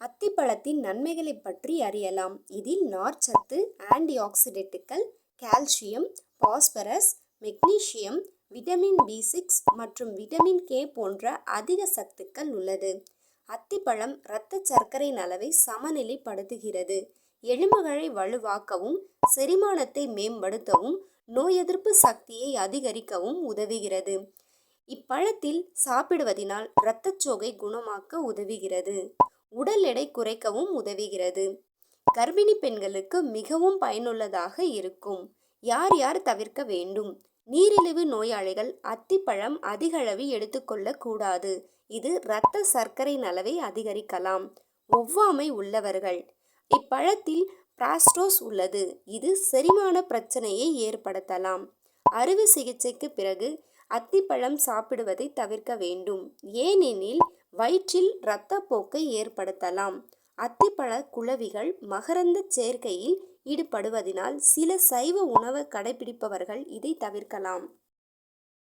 அத்திப்பழத்தின் நன்மைகளை பற்றி அறியலாம். இதில் நார்ச்சத்து anti ஆக்சிடெட்டுகள் calcium phosphorus magnesium vitamin B six மற்றும் விட்டமின் கே போன்ற அதிக சத்துக்கள் உள்ளது. அத்திப்பழம் இரத்த சர்க்கரையின் அளவை சமநிலைப்படுத்துகிறது. எலும்புகளை வலுவாக்கவும் செரிமானத்தை மேம்படுத்தவும் நோய் எதிர்ப்பு சக்தியை அதிகரிக்கவும் உதவுகிறது. இப்பழத்தில் சாப்பிடுவதினால் இரத்தச்சோகை குணமாக்க உதவுகிறது. உடல் எடை குறைக்கவும் உதவுகிறது. கர்ப்பிணி பெண்களுக்கு மிகவும் பயனுள்ளதாக இருக்கும். யார் யார் தவிர்க்க வேண்டும்? நீரிழிவு நோயாளிகள் அத்திப்பழம் அதிகளவில் எடுத்துக்கொள்ள கூடாது. இது இரத்த சர்க்கரை அளவை அதிகரிக்கலாம். ஒவ்வாமை உள்ளவர்கள். இப்பழத்தில் பிராஸ்டோஸ் உள்ளது. இது செரிமான பிரச்சனையை ஏற்படுத்தலாம். அறுவை சிகிச்சைக்கு பிறகு அத்திப்பழம் சாப்பிடுவதை தவிர்க்க வேண்டும். ஏனெனில் வயிற்றில் இரத்தப்போக்கை ஏற்படுத்தலாம். அத்திப்பழ குளவிகள் மகரந்த சேர்க்கையில் ஈடுபடுவதினால் சில சைவ உணவு கடைபிடிப்பவர்கள் இதை தவிர்க்கலாம்.